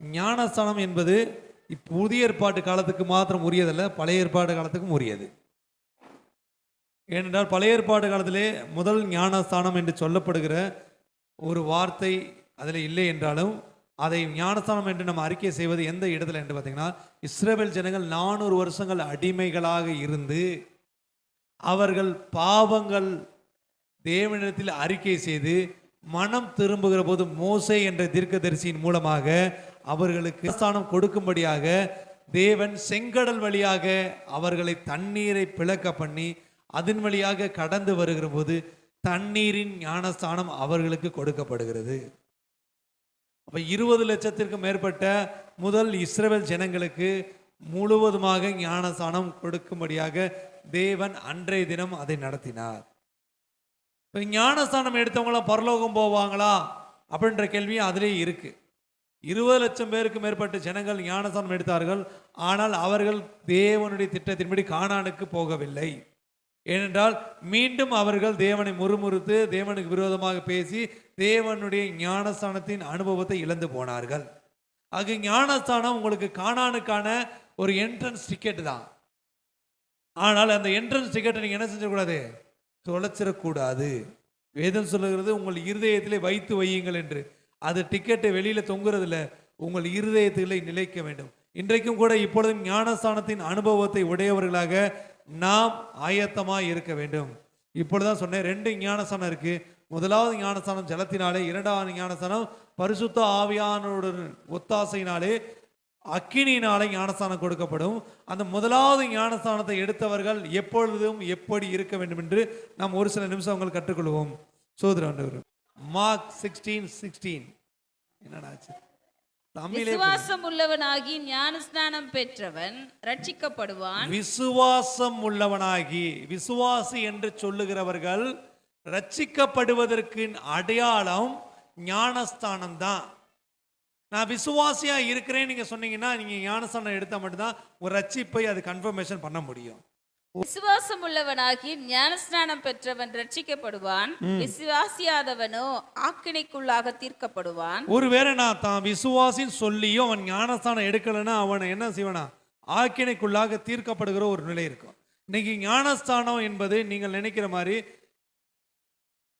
ஞானஸ்தானம் என்பது புதிய ஏற்பாட்டு காலத்துக்கு மாத்திரம் உரியதல்ல பழைய ஏற்பாடு காலத்துக்கும் உரியது. ஏனென்றால் பழைய ஏற்பாடு காலத்திலே முதல் ஞானஸ்தானம் என்று சொல்லப்படுகிற ஒரு வார்த்தை அதில் இல்லை என்றாலும் அதை ஞானஸ்தானம் என்று நம்ம அறிக்கை செய்வது எந்த இடத்துல என்று பார்த்தீங்கன்னா இஸ்ரவேல் ஜனங்கள் நானூறு வருஷங்கள் அடிமைகளாக இருந்து அவர்கள் பாவங்கள் தேவனிடத்தில் அறிக்கை செய்து மனம் திரும்புகிற போது மோசை என்ற தீர்க்கதரிசியின் மூலமாக அவர்களுக்கு ஸ்தானம் கொடுக்கும்படியாக தேவன் செங்கடல் வழியாக அவர்களை தண்ணீரை பிளக்க பண்ணி அதன் வழியாக கடந்து வருகிற போது தண்ணீரின் ஞானஸ்தானம் அவர்களுக்கு கொடுக்கப்படுகிறது. அப்ப இருபது லட்சத்திற்கும் மேற்பட்ட முதல் இஸ்ரேல் ஜனங்களுக்கு முழுவதுமாக ஞானஸ்தானம் கொடுக்கும்படியாக தேவன் அன்றைய தினம் அதை நடத்தினார். இப்போ ஞானஸ்தானம் எடுத்தவங்களாம் பரலோகம் போவாங்களா? அப்படின்ற கேள்வியும் அதிலே இருக்குது இருபது லட்சம் பேருக்கு மேற்பட்ட ஜனங்கள் ஞானசானம் எடுத்தார்கள். ஆனால் அவர்கள் தேவனுடைய திட்டத்தின்படி காணானுக்கு போகவில்லை. ஏனென்றால் மீண்டும் அவர்கள் தேவனை முறுமுறுத்து தேவனுக்கு விரோதமாக பேசி தேவனுடைய ஞானஸ்தானத்தின் அனுபவத்தை இழந்து போனார்கள். ஆக ஞானஸ்தானம் உங்களுக்கு காணானுக்கான ஒரு என்ட்ரன்ஸ் டிக்கெட் தான். ஆனால் அந்த என்ட்ரன்ஸ் டிக்கெட்டை நீங்கள் என்ன செஞ்சக்கூடாது? தொலைச்சிடக்கூடாது. வேதம் சொல்லுகிறது உங்கள் இருதயத்திலே வைத்து வையுங்கள் என்று. அது டிக்கெட்டை வெளியில் தொங்குறதில்ல உங்கள் இருதயத்திலே நிலைக்க வேண்டும். இன்றைக்கும் கூட இப்பொழுதும் ஞானஸ்தானத்தின் அனுபவத்தை உடையவர்களாக நாம் ஆயத்தமாக இருக்க வேண்டும். இப்பொழுதுதான் சொன்னேன் ரெண்டு ஞானஸ்தானம் இருக்கு. முதலாவது ஞானஸ்தானம் ஜலத்தினாலே இரண்டாவது ஞானஸ்தானம் பரிசுத்த ஆவியானோட ஒத்தாசையினாலே அக்கினியினாலே ஞானஸ்தானம் கொடுக்கப்படும். அந்த முதலாவது ஞானஸ்தானத்தை எடுத்தவர்கள் எப்பொழுதும் எப்படி இருக்க வேண்டும் என்று நாம் ஒரு சில நிமிஷம் அவங்கள் கற்றுக்கொள்வோம். சோதரர் மார்க் சிக்ஸ்டீன் சிக்ஸ்டீன் என்னடா ஆச்சு? விசுவாசம் உள்ளவனாகி ஞானஸ்நானம் பெற்றவன் ரட்சிக்கப்படுவான். விசுவாசம் உள்ளவனாகி விசுவாசி என்று சொல்லுகிறவர்கள் ரட்சிக்கப்படுவதற்கு அடையாளம் ஞானஸ்தானம் தான் நான் விசுவாசியா இருக்கிறேன் நீங்க சொன்னீங்கன்னா நீங்க ஞானஸ்தானம் எடுத்தா மட்டும்தான் ஒரு ரட்சிப்பை அது கன்ஃபர்மேஷன் பண்ண முடியும். விசுவாசம் உள்ளவனாகி ஞானஸ்நானம் பெற்றவன் ரட்சிக்கப்படுவான். விசுவாசியாதவனோ ஆக்கினைக்குள்ளாக தீர்க்கப்படுவான். ஒருவேளை நான் தான் விசுவாசின்னு சொல்லியும் அவன் ஞானஸ்தானம் எடுக்கலைன்னா அவனை என்ன செய்வானா? ஆக்கினைக்குள்ளாக தீர்க்கப்படுகிற ஒரு நிலை இருக்கும். இன்னைக்கு ஞானஸ்தானம் என்பது நீங்கள் நினைக்கிற மாதிரி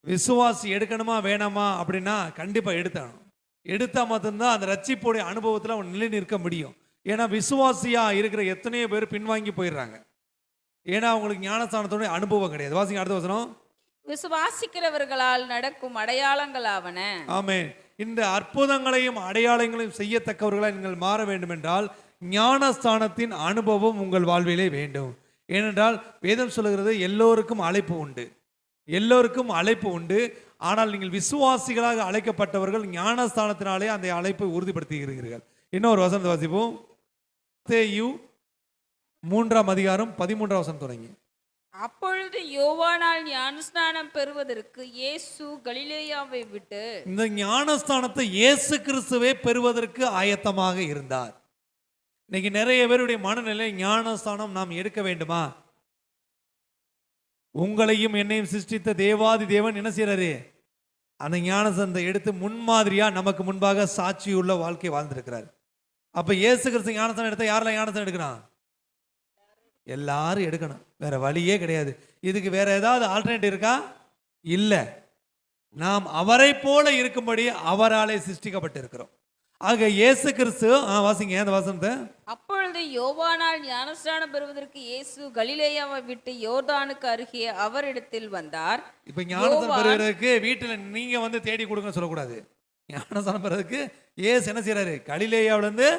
விசுவாசி எடுக்கணுமா வேணாமா அப்படின்னா கண்டிப்பா எடுத்தாகணும். எடுத்தா மட்டும்தான் அந்த ரட்சிப்புடைய அனுபவத்தில் அவன் நிலை நிற்க முடியும். ஏன்னா விசுவாசியா இருக்கிற எத்தனையோ பேர் பின்வாங்கி போயிடுறாங்க. ஏன்னா அவங்களுக்கு ஞானஸ்தானத்தோட அனுபவம் கிடையாது. வாசிங்க அடுத்த வசனம். விசுவாசிக்கிறவர்களால் நடக்கும் அடையாளங்களாவன ஆமென். இந்த அற்புதங்களையும் அடையாளங்களையும் செய்யத்தக்கவர்களாய் நீங்கள் மாற வேண்டும் என்றால் ஞானஸ்தானத்தின் அனுபவம் உங்கள் வாழ்விலே வேண்டும். ஏனென்றால் வேதம் சொல்லுகிறது எல்லோருக்கும் அழைப்பு உண்டு. எல்லோருக்கும் அழைப்பு உண்டு. ஆனால் நீங்கள் விசுவாசிகளாக அழைக்கப்பட்டவர்கள் ஞானஸ்தானத்தினாலே அந்த அழைப்பை உறுதிப்படுத்துகிறீர்கள் இன்னொரு வசனத்தை வாசிப்போம். மத்தேயு மூன்றாம் அதிகாரம் பதிமூன்றாம் வசனம் தொடங்கி. அப்பொழுது யோவானால் ஞானஸ்நானம் பெறுவதற்கு இயேசு கலிலேயாவை விட்டு இந்த ஞானஸ்தானத்தை இயேசு கிறிஸ்துவே பெறுவதற்கு ஆயத்தமாக இருந்தார். இன்னைக்கு நிறைய பேருடைய மனநிலை ஞானஸ்தானம் நாம் எடுக்க வேண்டுமா? உங்களையும் என்னையும் சிருஷ்டித்த தேவாதி தேவன் என்ன செய்யறாரு அந்த ஞானஸ்தானத்தை எடுத்து முன்மாதிரியா நமக்கு முன்பாக சாட்சியுள்ள வாழ்க்கை வாழ்ந்திருக்கிறார். அப்ப இயேசு கிறிஸ்து ஞானஸ்தானம் எடுத்தா யாரெல்லாம் ஞானஸ்தானம் எடுக்கணும் எல்லாரும் எடுக்கணும். வேற வழியே கிடையாது. இதுக்கு வேற ஏதாவது ஆல்டர்னேட்டிவ் இருக்கா? இல்லை. நாம் அவரை போல இருக்கும்படி அவராலே சிருஷ்டிக்கப்பட்டு இருக்கிறோம் ஆக இயேசு கிறிஸ்து வாசிங்க அந்த வசனத்தை? அப்பொழுது யோவானால் ஞானஸ்நானம் பெறுவதற்கு இயேசு கலிலேயாவை விட்டு யோர்தானுக்கு அருகே அவரிடத்தில் வந்தார். இப்ப ஞானஸ்தானம் யோவான். பெறுவதற்கு வீட்டுல நீங்க வந்து தேடி கொடுங்க சொல்லக்கூடாது. ஞானஸ்தானம் பெறுவதற்கு ஏசு என்ன செய்யறாரு கலிலேயாவுல இருந்து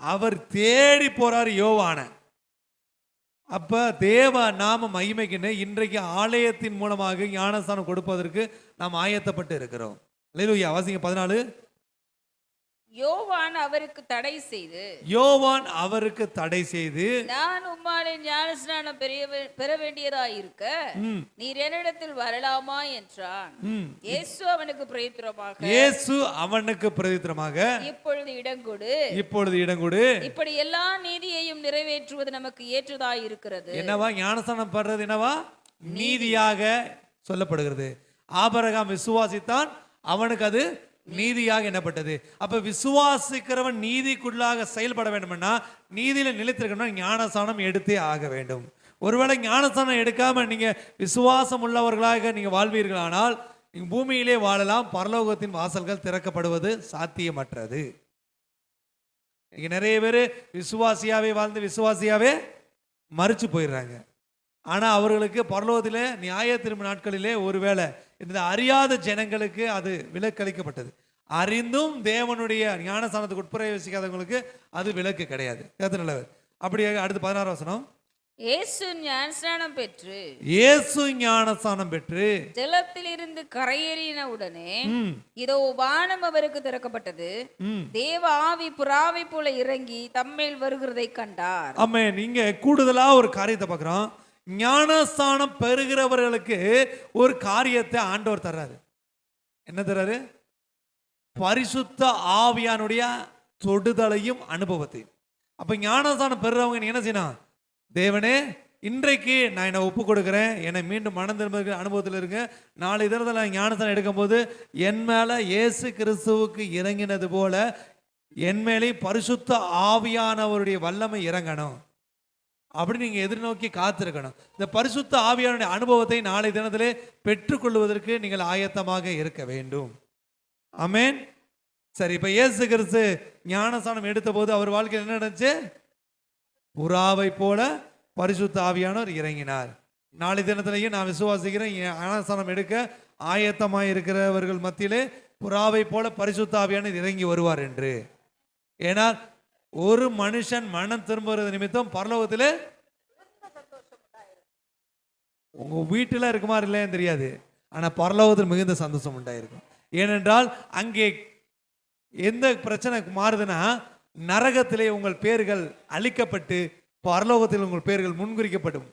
அவர் தேடி போறாரு யோவான. அப்ப தேவ நாம மகிமைக்குன்னு இன்றைக்கு ஆலயத்தின் மூலமாக ஞானஸ்தானம் கொடுப்பதற்கு நாம் ஆயத்தப்பட்டு இருக்கிறோம். அல்லேலூயா வாசிங்க பதினாலு. யோவான் அவருக்கு தடை செய்து யோவான் அவருக்கு தடை செய்து நான் உம்மாலே ஞானஸ்நானம் பெரிய பெற வேண்டியதாயிருக்க நீர் என்னிடத்தில் வரலாமா? என்றான். இயேசு அவனுக்கு பிரயுத்தரமாக இயேசு அவனுக்கு பிரதித்திரமாக. இப்பொழுது இடங்கொடு இப்பொழுது இடங்கொடு இப்படி எல்லா நீதியையும் நிறைவேற்றுவது நமக்கு ஏற்றதாய் இருக்கிறது என்னவா? ஞானஸ்தானம் படுறது என்னவா? நீதியாக சொல்லப்படுகிறது. ஆபரகாம் விசுவாசித்தான் அவனுக்கு அது நீதியாக எண்ணப்பட்டது. அப்ப விசுவாசிக்கிறவன் நீதிக்குள்ளாக செயல்பட வேண்டும்னா நீதியில நிலைத்திருக்கணும்னா ஞானசானம் எடுத்தே ஆக வேண்டும். ஒருவேளை ஞானசானம் எடுக்காம நீங்க விசுவாசம் உள்ளவர்களாக நீங்க வாழ்வீர்களானால் நீங்க பூமியிலே வாழலாம் பரலோகத்தின் வாசல்கள் திறக்கப்படுவது சாத்தியமற்றது. இங்க நிறைய பேர் விசுவாசியாவே வாழ்ந்து விசுவாசியாவே மறிச்சு போயிடுறாங்க. ஆனா அவர்களுக்கு பரலோகத்திலே நியாய திரும்ப நாட்களிலே ஒருவேளை இந்த அறியாத ஜனங்களுக்கு அது விலக்களிக்கப்பட்டது. அறிந்தும் தேவனுடைய ஞானஸ்தானத்துக்கு உட்பிரவேசிக்காதவங்களுக்கு அது விலக்கு கிடையாது. நல்லவர். அப்படியே அடுத்து பதினாறு வசனம். இயேசு ஞானஸ்நானம் பெற்று இயேசு ஞானஸ்தானம் பெற்று ஜலத்திலிருந்து கரையேறின உடனே இதோ வானம் அவருக்கு திறக்கப்பட்டது. தேவ ஆவி புறாவை போல இறங்கி தம்மேல் வருகிறதை கண்டார். ஆமென். இங்க கூடுதலா ஒரு காரியத்தை பார்க்குறோம். ஞானஸ்தானம் பெறுகிறவர்களுக்கு ஒரு காரியத்தை ஆண்டவர் தர்றாரு. என்ன தர்றாரு? பரிசுத்த ஆவியானுடைய தொடுதலையும் அனுபவத்தையும். அப்ப ஞானஸ்தானம் பெறுறவங்க நீ என்ன செய்யணும்? தேவனே இன்றைக்கு நான் என்னை ஒப்பு கொடுக்குறேன். என்னை மீண்டும் மனம் திரும்ப அனுபவத்தில் இருங்க. நாலு தினத்தில் நான் ஞானஸ்தானம் எடுக்கும்போது என் மேலே இயேசு கிறிஸ்துவுக்கு இறங்கினது போல என் மேலே பரிசுத்த ஆவியானவருடைய வல்லமை இறங்கணும். அப்படி நீங்கள் எதிர்நோக்கி காத்திருக்கணும். இந்த பரிசுத்த ஆவியானுடைய அனுபவத்தை நாளை தினத்திலே பெற்றுக்கொள்வதற்கு நீங்கள் ஆயத்தமாக இருக்க வேண்டும். அமேன் சரி இப்போ இயேசு கிறிஸ்து ஞானஸ்தானம் எடுத்த போது அவர் வாழ்க்கையில் என்ன நடந்துச்சு? புறாவை போல பரிசுத்த ஆவியானவர் இறங்கினார். நாளை தினத்திலையும் நான் விசுவாசிக்கிறேன் ஞானஸ்தானம் எடுக்க ஆயத்தமாக இருக்கிறவர்கள் மத்தியிலே புறாவை போல பரிசுத்த ஆவியானவர் இறங்கி வருவார் என்று. ஏன்னா ஒரு மனுஷன் மனம் திரும்புறது நிமித்தம் பரலோகத்தில் உங்க வீட்டில் இருக்குமா இல்லைன்னு தெரியாது. ஆனால் பரலோகத்தில் மிகுந்த சந்தோஷம் உண்டாயிருக்கும். ஏனென்றால் அங்கே எந்த பிரச்சனை மாறுதுன்னா நரகத்திலே உங்கள் பேர்கள் அழிக்கப்பட்டு பரலோகத்தில் உங்கள் பேர்கள் முன்குறிக்கப்படும்.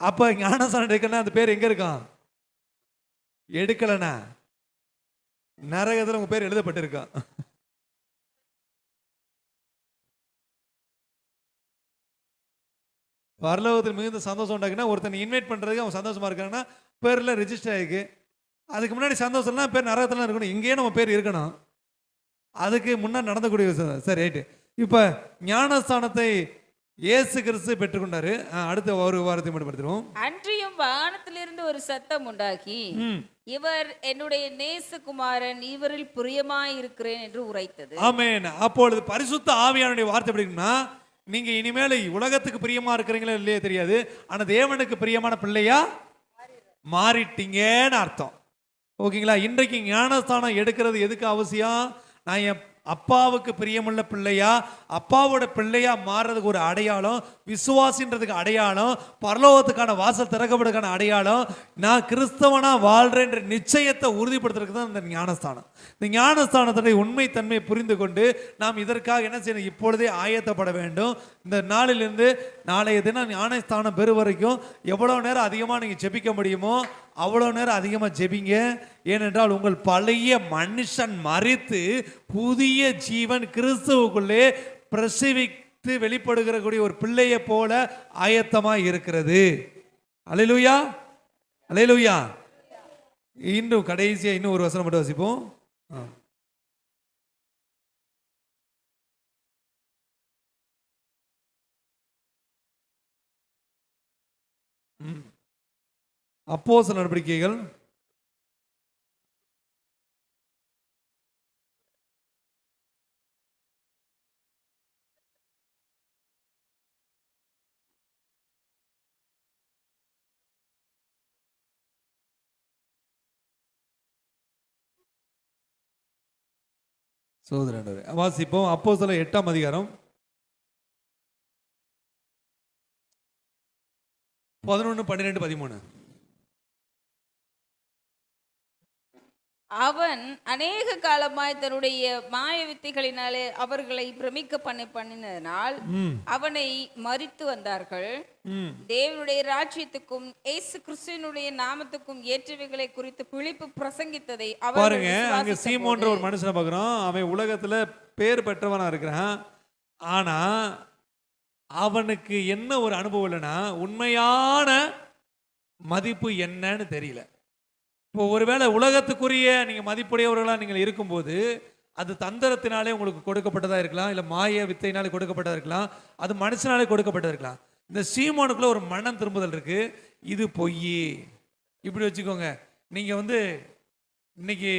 அப்போ ஞானசானம் எடுக்கணும்னா அந்த பேர் எங்கே இருக்கான் எடுக்கலைண்ணா நரகத்தில் உங்கள் பேர் எழுதப்பட்டிருக்கான் பரலோகத்தில் மிகுந்த சந்தோஷம் உண்டாக்குன்னா ஒருத்தனை இன்வைட் பண்ணுறதுக்கு அவன் சந்தோஷமா இருக்காங்கன்னா பேரில் ரெஜிஸ்டர் ஆயிருக்கு. அதுக்கு முன்னாடி சந்தோஷம்னா பேர் நரகத்தில் இருக்கணும். இங்கேயே நம்ம பேர் இருக்கணும். அதுக்கு முன்னாடி நடந்தக்கூடிய விஷயம். சரி ரைட்டு இப்போ ஞானஸ்தானத்தை இயேசு கிறிஸ்து பெற்றுக்கொண்டாரு. அடுத்த ஒரு வாரத்தை மட்டும் படுத்துருவோம். அன்றியும் வானத்திலிருந்து ஒரு சத்தம் உண்டாகி இவர் என்னுடைய நேசகுமாரன் இவரில் பிரியமாய் இருக்கிறேன் என்று உரைத்தது. ஆமென். அப்பொழுது பரிசுத்த ஆவியானுடைய வார்த்தை எப்படின்னா நீங்க இனிமேல் உலகத்துக்கு பிரியமா இருக்கிறீங்களோ இல்லையோ தெரியாது. ஆனா தேவனுக்கு பிரியமான பிள்ளையா? மாறிட்டீங்கன்னு அர்த்தம். ஓகேங்களா? இன்றைக்கு ஞானஸ்தானம் எடுக்கிறது எதுக்கு அவசியம்? நான் என் அப்பாவுக்கு பிரியமுள்ள பிள்ளையா? அப்பாவோட பிள்ளையா மாறுறதுக்கு ஒரு அடையாளம் விசுவாசின்றதுக்கு அடையாளம் பரலோகத்துக்கான வாசல் திறக்கப்படுக்கான அடையாளம் நான் கிறிஸ்தவனா வாழ்றேன்ற நிச்சயத்தை உறுதிப்படுத்துறதுக்கு தான் இந்த ஞானஸ்தானம். இந்த ஞானஸ்தானத்துடைய உண்மைத்தன்மையை புரிந்து கொண்டு நாம் இதற்காக என்ன செய்யணும்? இப்பொழுதே ஆயத்தப்பட வேண்டும். இந்த நாளிலிருந்து நாளைய தினம் ஞானஸ்தானம் பெறு வரைக்கும் எவ்வளோ நேரம் அதிகமாக நீங்கள் ஜெபிக்க முடியுமோ அவ்வளோ நேரம் அதிகமாக ஜெபிங்க. ஏனென்றால் உங்கள் பழைய மனுஷன் மறித்து புதிய ஜீவன் கிறிஸ்துவுக்குள்ளே பிரசவித்து வெளிப்படுகிற கூடிய ஒரு பிள்ளையை போல ஆயத்தமாக இருக்கிறது. அலையிலுயா? அலையிலுயா? இன்னும் கடைசியாக இன்னும் ஒரு வசனம் மட்டும் வசிப்போம். ஆ. ம். நடவடிக்கைகள். சோதரர் வாசிப்போம். அப்போ சில எட்டாம் அதிகாரம். பதினொன்று பன்னிரெண்டு பதிமூணு. அவன் அநேக காலமாய் தன்னுடைய மாய வித்தைகளினாலே அவர்களை பிரமிக்க பண்ண பண்ணினதனால் அவனை மறித்து வந்தார்கள். தேவனுடைய ராஜ்யத்துக்கும் இயேசு கிறிஸ்துவினுடைய நாமத்துக்கும் ஏற்றவைகளை குறித்து பிழிப்பு பிரசங்கித்ததை பாருங்க அங்க சீமோன்ற ஒரு மனுஷனை பார்க்குறோம். அவன் உலகத்துல பேர் பெற்றவனா இருக்கிறான். ஆனா அவனுக்கு என்ன ஒரு அனுபவம் இல்லைன்னா உண்மையான மதிப்பு என்னன்னு தெரியல. இப்போ ஒருவேளை உலகத்துக்குரிய நீங்கள் மதிப்புடையவர்களாக நீங்கள் இருக்கும்போது அது தந்திரத்தினாலே உங்களுக்கு கொடுக்கப்பட்டதாக இருக்கலாம் இல்லை மாய வித்தையினாலே கொடுக்கப்பட்டதாக இருக்கலாம் அது மனுஷனாலே கொடுக்கப்பட்டதாக இருக்கலாம். இந்த சீமானுக்குள்ளே ஒரு மனம் திரும்புதல் இருக்குது இது பொய் இப்படி வச்சுக்கோங்க. நீங்கள் வந்து இன்னைக்கு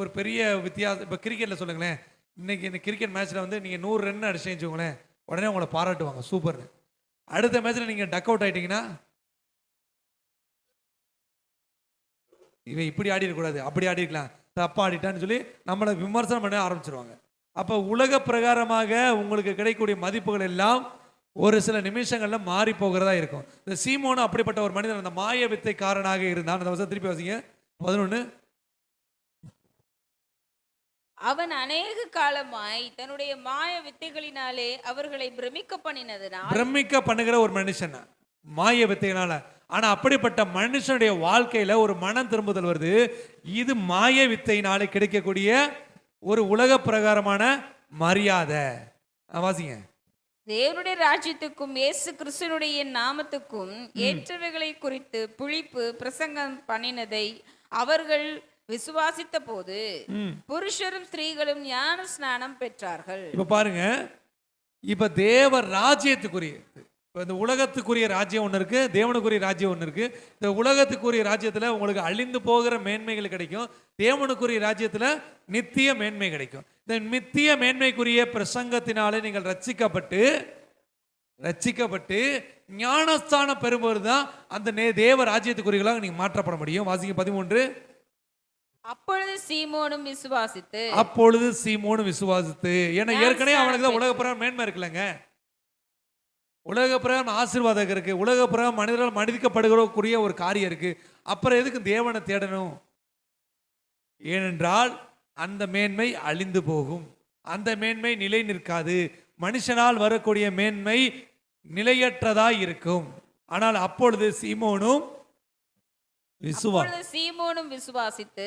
ஒரு பெரிய வித்தியாசம் இப்போ கிரிக்கெட்டில் சொல்லுங்களேன். இன்றைக்கி இந்த கிரிக்கெட் மேட்ச்சில் வந்து நீங்கள் நூறு ரன் அடிச்சு வச்சுக்கோங்களேன். உடனே உங்களை பாராட்டுவாங்க. சூப்பர்னு. அடுத்த மேட்ச்சில் நீங்கள் டக் அவுட் ஆகிட்டிங்கன்னா இவன் இப்படி ஆடி இருக்கக்கூடாது அப்படி ஆடி இருக்கலாம் தப்பா ஆடிட்டான்னு சொல்லி நம்மளை விமர்சனம் பண்ண ஆரம்பிச்சிருவாங்க. அப்போ உலக பிரகாரமாக உங்களுக்கு கிடைக்கக்கூடிய மதிப்புகள் எல்லாம் ஒரு சில நிமிஷங்கள்ல மாறி போகிறதா இருக்கும். இந்த சீமோனும் அப்படிப்பட்ட ஒரு மனிதன் அந்த மாய வித்தைக்காரனாக இருந்தான். அந்த வசனம் திருப்பி வாசிங்க. பதினொன்று அவன் அநேக காலமாய் தன்னுடைய மாய வித்தைகளினாலே அவர்களை பிரமிக்க பண்ணினதினால் பிரமிக்க பண்ணுகிற ஒரு மனுஷன். மாய வித்தையினால. ஆனா அப்படிப்பட்ட மனுஷனுடைய வாழ்க்கையில ஒரு மனம் திரும்புதல் வருது. இது மாய வித்தையினாலே கிடைக்கக்கூடிய ஒரு உலக பிரகாரமான மரியாதை. வாசிங்க. தேவனுடைய ராஜ்யத்துக்கும் இயேசு கிறிஸ்துனுடைய நாமத்துக்கும் ஏற்றவைகளை குறித்து புளிப்பு பிரசங்கம் பண்ணினதை அவர்கள் விசுவாசித்த போது. புருஷரும் ஸ்திரீகளும் ஞான ஸ்நானம் பெற்றார்கள். இப்ப பாருங்க. இப்ப தேவ ராஜ்யத்துக்குரிய இப்ப இந்த உலகத்துக்குரிய ராஜ்யம் ஒன்று இருக்கு தேவனுக்குரிய ராஜ்யம் ஒன்று இருக்கு. இந்த உலகத்துக்குரிய ராஜ்யத்துல உங்களுக்கு அழிந்து போகிற மேன்மைகள் கிடைக்கும். தேவனுக்குரிய ராஜ்யத்துல நித்திய மேன்மை கிடைக்கும். இந்த நித்திய மேன்மைக்குரிய பிரசங்கத்தினாலே நீங்கள் ரட்சிக்கப்பட்டு ரட்சிக்கப்பட்டு ஞானஸ்தானம் பெறும்போது தான் அந்த நே- தேவ ராஜ்யத்துக்குரியவர்களாக நீங்க மாற்றப்பட முடியும். வாசிங்க பதிமூன்று. அப்பொழுது சீமோனும் விசுவாசித்து அப்பொழுது சீமோனு விசுவாசித்து. ஏன்னா ஏற்கனவே அவனுக்கு தான். உலக மேன்மை இருக்குல்லங்க. உலக பிரகாரம் ஆசீர்வாதம் இருக்கு. உலக பிரகாரம் மனிதர்கள் மனிதிக்கப்படுகிறக்கூடிய ஒரு காரியம் இருக்கு. அப்புறம் எதுக்கு தேவனை தேடணும்? ஏனென்றால் அந்த மேன்மை அழிந்து போகும். அந்த மேன்மை நிலை நிற்காது. மனுஷனால் வரக்கூடிய மேன்மை நிலையற்றதாய் இருக்கும். ஆனால் அப்பொழுது சீமோனும் விசுவா சீமோனும் விசுவாசித்து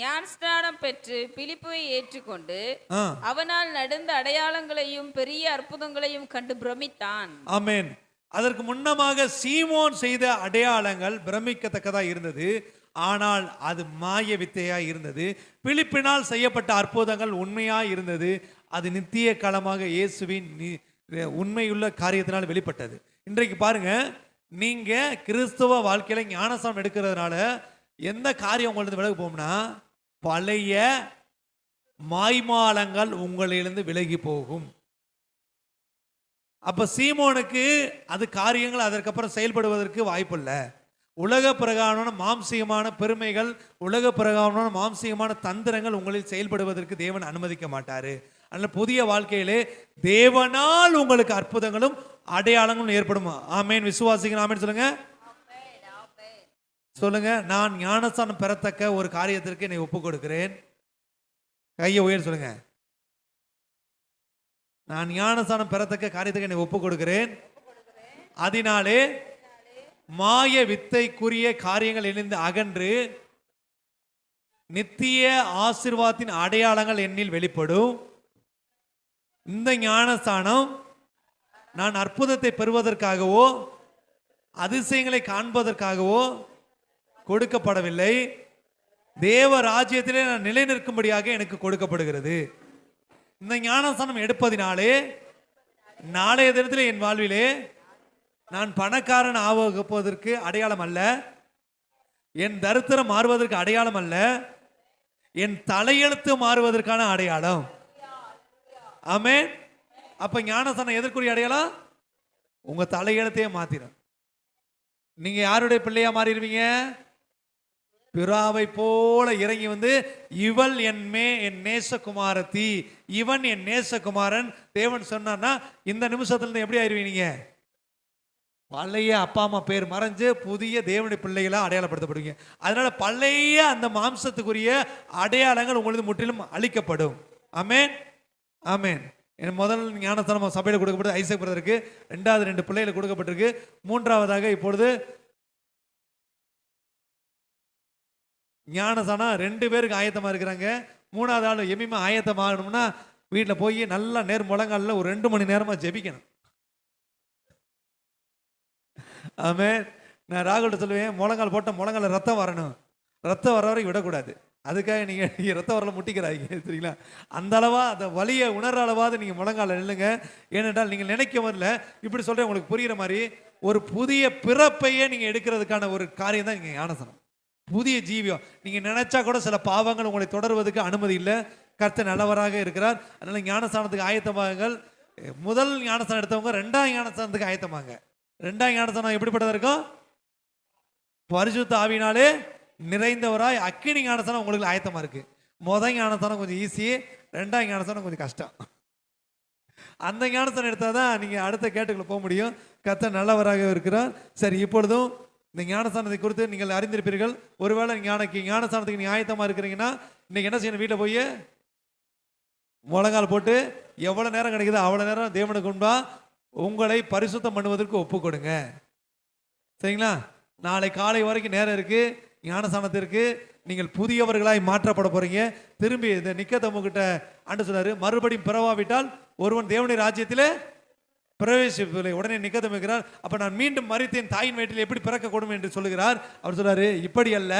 ஞானஸ்நானம் பெற்று பிலிப்புவை ஏற்றுக்கொண்டு அவனால் நடந்த அடையாளங்களையும் பெரிய அற்புதங்களையும் கண்டு பிரமித்தான். ஆமென். அதற்கு முன்னமாக சீமோன் செய்த அடையாளங்கள் பிரமிக்கத்தக்கதா இருந்தது. ஆனால் அது மாய வித்தையா இருந்தது. பிலிப்பினால் செய்யப்பட்ட அற்புதங்கள் உண்மையா இருந்தது. அது நித்திய காலமாக இயேசுவின் உண்மையுள்ள காரியத்தினால் வெளிப்பட்டது. இன்றைக்கு பாருங்க நீங்க கிறிஸ்தவ வாழ்க்கையில ஞானசாரம் எடுக்கிறதுனால எந்த காரியம் உங்களுக்கு விலகு போகும்னா பழைய மாய்மாலங்கள் உங்களிலிருந்து விலகி போகும். அப்ப சீமோனுக்கு அது காரியங்கள் அதற்கப்புறம் செயல்படுவதற்கு வாய்ப்பில்ல. உலக பிரகாரமான மாம்சீகமான பெருமைகள் உலக பிரகாரமான மாம்சீகமான தந்திரங்கள் உங்களில் செயல்படுவதற்கு தேவன் அனுமதிக்க மாட்டார். அதனால் புதிய வாழ்க்கையிலே தேவனால் உங்களுக்கு அற்புதங்களும் அடையாளங்களும் ஏற்படும். ஆமேன். விசுவாசிங்க ஆமேன்னு சொல்லுங்கள் சொல்லுங்க நான் ஞானஸ்தானம் பெறத்தக்க ஒரு காரியத்திற்கு என்னை ஒப்பு கொடுக்கிறேன். கையை உயர் சொல்லுங்க. நான் ஞானஸ்தானம் பெறத்தக்க காரியத்துக்கு என்னை ஒப்பு கொடுக்கிறேன். அதனாலே மாய வித்தைக்குரிய காரியங்கள் இணைந்து அகன்று நித்திய ஆசிர்வாதத்தின் அடையாளங்கள் என்னில் வெளிப்படும். இந்த ஞானஸ்தானம் நான் அற்புதத்தை பெறுவதற்காகவோ அதிசயங்களை காண்பதற்காகவோ கொடுக்கப்படவில்லை. தேவ ராஜ்யத்திலே நான் நிலை நிற்கும்படியாக எனக்கு கொடுக்கப்படுகிறது. இந்த ஞானஸ்தானம் எடுப்பதினாலே நாளைய தினத்தில் என் வாழ்விலே நான் பணக்காரன் ஆவதற்கு அடையாளம் அல்ல. என் தரித்திரம் மாறுவதற்கு அடையாளம் அல்ல. என் தலையெழுத்து மாறுவதற்கான அடையாளம். ஆமே அப்ப ஞானஸ்தானம் எதற்குரிய அடையாளம்? உங்க தலையெழுத்தையே மாத்திரும். நீங்க யாருடைய பிள்ளையா மாறிடுவீங்க? பிறாவை போல இறங்கி வந்து இவள் என் மே என் நேசகுமாரத்தி இவன் என் நேசகுமாரன். தேவன் சொன்னான்னா இந்த நிமிஷத்துல இருந்து எப்படி ஆயிருவீங்க நீங்க? பழைய அப்பா அம்மா பேர் மறைஞ்சு புதிய தேவனுடைய பிள்ளைகளாக அடையாளப்படுத்தப்படுவீங்க. அதனால பழைய அந்த மாம்சத்துக்குரிய அடையாளங்கள் உங்களது முற்றிலும் அழிக்கப்படும். ஆமேன். ஆமேன். என் முதல் ஞானத்தனம் சபையில் கொடுக்கப்பட்டது ஐசக் பிரதருக்கு. ரெண்டாவது ரெண்டு பிள்ளைகளுக்கு கொடுக்கப்பட்டிருக்கு. மூன்றாவதாக இப்பொழுது ஞானசானா ரெண்டு பேருக்கு ஆயத்தமாக இருக்கிறாங்க. மூணாவது ஆள் எம்மிமா ஆயத்தம் ஆகணும்னா வீட்டில் போய் நல்லா நேர் முழங்கால்ல ஒரு ரெண்டு மணி நேரமாக ஜெபிக்கணும். ஆமே நான் ராகுல்கிட்ட சொல்லுவேன் முழங்கால் போட்டால் முழங்கால ரத்தம் வரணும். ரத்தம் வர வரைக்கும் விடக்கூடாது. அதுக்காக நீங்கள் நீங்கள் ரத்தம் வரல முட்டிக்கிறாங்க சரிங்களா? அந்த அளவா அந்த வழியை உணர்ற அளவாவது நீங்கள் முழங்கால நில்லுங்க. ஏனென்றால் நீங்கள் நினைக்க வரல இப்படி சொல்கிறேன் உங்களுக்கு புரிகிற மாதிரி ஒரு புதிய பிறப்பையே நீங்கள் எடுக்கிறதுக்கான ஒரு காரியம் தான் இங்கே ஞானசனம். புதிய ஜீவியம். நீங்கள் நினைச்சா கூட சில பாவங்கள் உங்களை தொடர்வதற்கு அனுமதி இல்லை. கர்த்த நல்லவராக இருக்கிறார். அதனால ஞானஸ்தானத்துக்கு ஆயத்தமாகுங்கள். முதல் ஞானஸ்தானம் எடுத்தவங்க ரெண்டாம் ஞானஸ்தானத்துக்கு ஆயத்தமாங்க. ரெண்டாம் ஞானஸ்தானம் எப்படிப்பட்டதா இருக்கும் பரிசுத்த ஆவினாலே நிறைந்தவராய் அக்கினி ஞானஸ்தானம் உங்களுக்கு ஆயத்தமாக இருக்குது முதல் ஞானஸ்தானம் கொஞ்சம் ஈஸி ரெண்டாம் ஞானஸ்தானம் கொஞ்சம் கஷ்டம். அந்த ஞானஸ்தானம் எடுத்தால் தான் நீங்கள் அடுத்த கேட்டுக்குள்ளே போக முடியும். கத்த நல்லவராக இருக்கிறார். சரி இப்பொழுதும் இந்த ஞானஸ்தானத்தை குறித்து நீங்கள் அறிந்திருப்பீர்கள். ஒருவேளை ஞானக்கு ஞானஸ்தானத்துக்கு நீ ஆயத்தமாக இருக்கிறீங்கன்னா இன்னைக்கு என்ன செய்யணும்? வீட்டில் போய் முழங்கால் போட்டு எவ்வளோ நேரம் கிடைக்குதோ அவ்வளோ நேரம் தேவனுக்கு உண்டா உங்களை பரிசுத்தம் பண்ணுவதற்கு ஒப்பு கொடுங்க. சரிங்களா? நாளை காலை வரைக்கும் நேரம் இருக்குது ஞானஸ்தானத்திற்கு நீங்கள் புதியவர்களாய் மாற்றப்பட போகிறீங்க திரும்பி இந்த நிக்கத்தம்மு அன்று சொன்னார் மறுபடியும் பிறவாவிட்டால் ஒருவன் தேவனுடைய ராஜ்யத்திலே பிரவேசிப்பதில்லை. உடனே நிகதமிக்கிறார் அப்போ நான் மீண்டும் மறித்தேன் தாயின் வயிற்றில் எப்படி பிறக்கக்கூடும் என்று சொல்லுகிறார். அவர் சொல்றாரு இப்படி அல்ல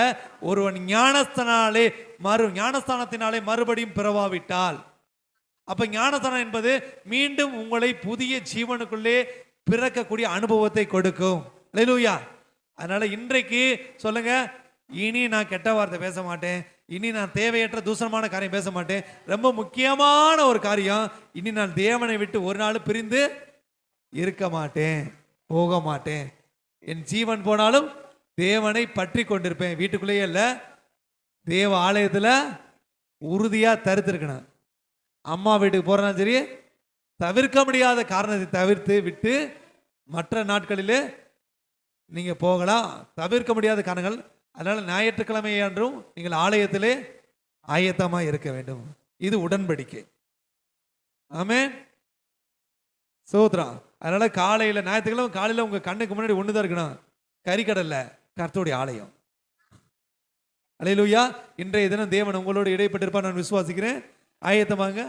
ஒருவன் ஞானஸ்தனாலே மறு ஞானஸ்தானத்தினாலே மறுபடியும் பிறவாவிட்டால். அப்போ ஞானஸ்தானம் என்பது மீண்டும் உங்களை புதிய ஜீவனுக்குள்ளே பிறக்கக்கூடிய அனுபவத்தை கொடுக்கும். லூயா அதனால இன்றைக்கு சொல்லுங்க இனி நான் கெட்ட வார்த்தை பேச மாட்டேன். இனி நான் தேவையற்ற தூசணமான காரியம் பேச மாட்டேன். ரொம்ப முக்கியமான ஒரு காரியம். இனி நான் தேவனை விட்டு ஒரு நாள் பிரிந்து இருக்க மாட்டேன் போக மாட்டேன். என் ஜீவன் போனாலும் தேவனை பற்றி கொண்டிருப்பேன். வீட்டுக்குள்ளேயே இல்லை. தேவ ஆலயத்தில் உறுதியாக தருத்திருக்கணும். அம்மா வீட்டுக்கு போகிறனாலும் சரி தவிர்க்க முடியாத காரணத்தை தவிர்த்து விட்டு மற்ற நாட்களிலே நீங்கள் போகலாம். தவிர்க்க முடியாத காரணங்கள். அதனால் ஞாயிற்றுக்கிழமை அன்றும் நீங்கள் ஆலயத்திலே ஆயத்தமாக இருக்க வேண்டும். இது உடன்படிக்கை. ஆமென். சோத்ரா அதனால காலையில ஞாயிற்றுக்கிழமை காலையில உங்க கண்ணுக்கு முன்னாடி ஒண்ணுதான் இருக்கணும். கறிக்கடல்ல கர்த்தருடைய ஆலயம். அலையிலுயா. இன்றைய தினம் தேவன் உங்களோட இடைப்பட்டிருப்பா நான் விசுவாசிக்கிறேன். ஆயத்தமாங்க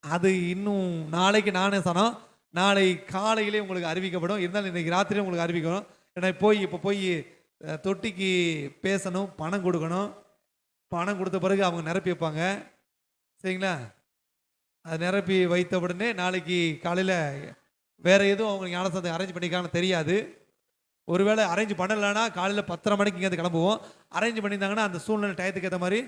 அது இன்னும் நாளைக்கு நானே சனம். நாளை காலையிலே உங்களுக்கு அறிவிக்கப்படும். இருந்தாலும் இன்னைக்கு ராத்திரி உங்களுக்கு அறிவிக்கணும் ஏன்னா போய் இப்போ போய் தொட்டிக்கு பேசணும் பணம் கொடுக்கணும். பணம் கொடுத்த பிறகு அவங்க நிரப்பி வைப்பாங்க. சரிங்களா? அதை நிரப்பி வைத்த உடனே நாளைக்கு காலையில் வேற எதுவும் அவங்க ஞானசத்தை அரேஞ்ச் பண்ணியிருக்காங்கன்னு தெரியாது. ஒருவேளை அரேஞ்ச் பண்ணலைன்னா காலையில் பத்தரை மணிக்கு இங்கேருந்து கிளம்புவோம். அரேஞ்ச் பண்ணியிருந்தாங்கன்னா அந்த சூழ்நிலை டயத்துக்கு ஏற்ற மாதிரி